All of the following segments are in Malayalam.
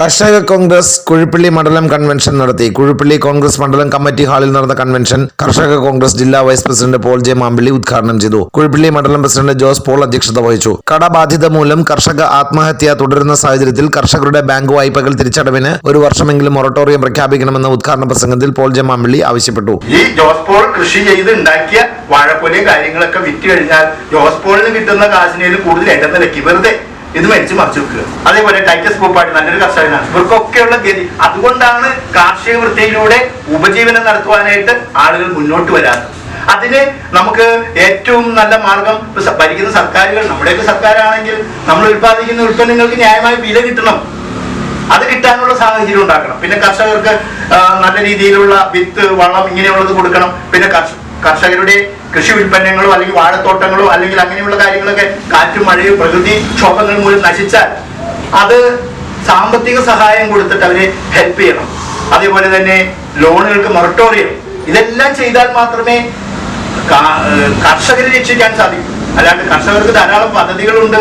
കർഷക കോൺഗ്രസ് കുഴിപ്പള്ളി മണ്ഡലം കൺവെൻഷൻ നടത്തി. കുഴിപ്പള്ളി കോൺഗ്രസ് മണ്ഡലം കമ്മിറ്റി ഹാളിൽ നടന്ന കൺവെൻഷൻ കർഷക കോൺഗ്രസ് ജില്ലാ vice president Paul J Mampilly ഉദ്ഘാടനം ചെയ്തു. കുഴിപ്പള്ളി മണ്ഡലം പ്രസിഡന്റ് ജോസ് പോൾ അധ്യക്ഷത വഹിച്ചു. കടബാധ്യത മൂലം കർഷക ആത്മഹത്യ തുടരുന്ന സാഹചര്യത്തിൽ കർഷകരുടെ ബാങ്ക് വായ്പകൾ തിരിച്ചടവിന് ഒരു വർഷമെങ്കിലും മൊറട്ടോറിയം പ്രഖ്യാപിക്കണമെന്ന ഉദ്ഘാടന പ്രസംഗത്തിൽ പോൾ ജെ മാമ്പിള്ളി ആവശ്യപ്പെട്ടു. ഈ ജോസ് പോൾ കൃഷി ചെയ്ത് ഉണ്ടാക്കിയ കാര്യങ്ങളൊക്കെ വിറ്റ് കഴിഞ്ഞാൽ ജോസ് പോളിന് കിട്ടുന്ന കാശിനേലും കൂടുതൽ ഇടനിലക്കി വെറുതെ ഇത് മരിച്ചു മറിച്ചു വെക്കുക. അതേപോലെ ടൈറ്റസ് പൂപ്പാട്ട് നല്ലൊരു കർഷകനാണ്. ഇവർക്കൊക്കെയുള്ള ഗതി. അതുകൊണ്ടാണ് കാർഷിക വൃത്തിയിലൂടെ ഉപജീവനം നടത്തുവാനായിട്ട് ആളുകൾ മുന്നോട്ട് വരാത്തത് അതിന് നമുക്ക് ഏറ്റവും നല്ല മാർഗം ഭരിക്കുന്ന സർക്കാരുകൾ നമ്മുടെയൊക്കെ സർക്കാരാണെങ്കിൽ നമ്മൾ ഉൽപ്പാദിക്കുന്ന ഉൽപ്പന്നങ്ങൾക്ക് ന്യായമായ വില കിട്ടണം. അത് കിട്ടാനുള്ള സാഹചര്യം ഉണ്ടാക്കണം. പിന്നെ കർഷകർക്ക് നല്ല രീതിയിലുള്ള വിത്ത് വളം ഇങ്ങനെയുള്ളത് കൊടുക്കണം. പിന്നെ കർഷ- കർഷകരുടെ കൃഷി ഉൽപ്പന്നങ്ങളോ അല്ലെങ്കിൽ വാഴത്തോട്ടങ്ങളോ അല്ലെങ്കിൽ അങ്ങനെയുള്ള കാര്യങ്ങളൊക്കെ കാറ്റും മഴയും പ്രകൃതി ക്ഷോഭങ്ങൾ മൂലം നശിച്ചാൽ അത് സാമ്പത്തിക സഹായം കൊടുത്തിട്ട് അവരെ ഹെൽപ്പ് ചെയ്യണം. അതേപോലെ തന്നെ ലോണുകൾക്ക് മൊറട്ടോറിയം ഇതെല്ലാം ചെയ്താൽ മാത്രമേ കർഷകരെ രക്ഷിക്കാൻ സാധിക്കൂ. അല്ലാണ്ട് കർഷകർക്ക് ധാരാളം പദ്ധതികളുണ്ട്.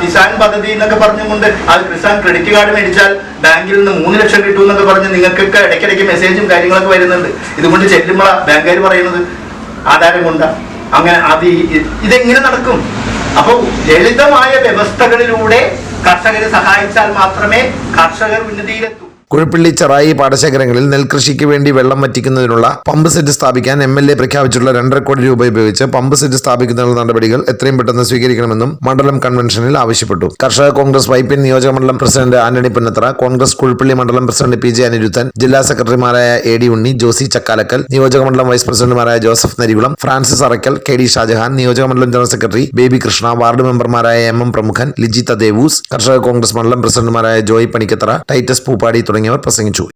കിസാൻ പദ്ധതി എന്നൊക്കെ പറഞ്ഞുകൊണ്ട് അത് കിസാൻ ക്രെഡിറ്റ് കാർഡ് മേടിച്ചാൽ ബാങ്കിൽ നിന്ന് മൂന്ന് ലക്ഷം കിട്ടും എന്നൊക്കെ പറഞ്ഞ് നിങ്ങൾക്കൊക്കെ ഇടയ്ക്കിടയ്ക്ക് മെസ്സേജും കാര്യങ്ങളൊക്കെ വരുന്നുണ്ട്. ഇതുകൊണ്ട് ചെല്ലുമ്പോഴാണ് ബാങ്കുകാർ പറയുന്നത്. ആധാരം കൊണ്ടാ അങ്ങനെ അത് ഇതെങ്ങനെ നടക്കും? അപ്പോൾ ലളിതമായ വ്യവസ്ഥകളിലൂടെ കർഷകരെ സഹായിച്ചാൽ മാത്രമേ കർഷകർ ഉന്നതിയിലെത്തൂ. കുഴിപ്പള്ളി ചെറായി പാടശേഖരങ്ങളിൽ നെൽകൃഷിക്ക് വേണ്ടി വെള്ളം വറ്റിക്കുന്നതിനുള്ള പമ്പ് സെറ്റ് സ്ഥാപിക്കാൻ എം എൽ എ പ്രഖ്യാപിച്ചിട്ടുള്ള രണ്ടര കോടി രൂപ ഉപയോഗിച്ച് പമ്പ് സെറ്റ് സ്ഥാപിക്കുന്നതിനുള്ള നടപടികൾ എത്രയും പെട്ടെന്ന് സ്വീകരിക്കണമെന്നും മണ്ഡലം കൺവെൻഷനിൽ ആവശ്യപ്പെട്ടു. കർഷക കോൺഗ്രസ് വൈപ്പിൻ നിയോജകമണ്ഡലം പ്രസിഡന്റ് ആന്റണി പുന്നത്ര കോൺഗ്രസ് കുഴപ്പള്ളി മണ്ഡലം പ്രസിഡന്റ് പി ജെ അനിരുദ്ധൻ ജില്ലാ സെക്രട്ടറിമാരായ എ ഡി ഉണ്ണി ജോസി ചക്കാലക്കൽ നിയോജകമണ്ഡലം വൈസ് പ്രസിഡന്റുമാരായ Joseph Narikulam Francis Arakkal K D Shah Jahan നിയോജകമണ്ഡലം general secretary Baby Krishna ward മെമ്പർമാരായ എം എം പ്രമുഖൻ ലിജിത ദേവൂസ് കർഷക കോൺഗ്രസ് മണ്ഡലം പ്രസിഡന്റുമാരായ ജോയ് പണിക്കത്തറ ടൈറ്റസ് പൂപ്പാടി തുടങ്ങിയവർ പ്രസംഗിച്ചു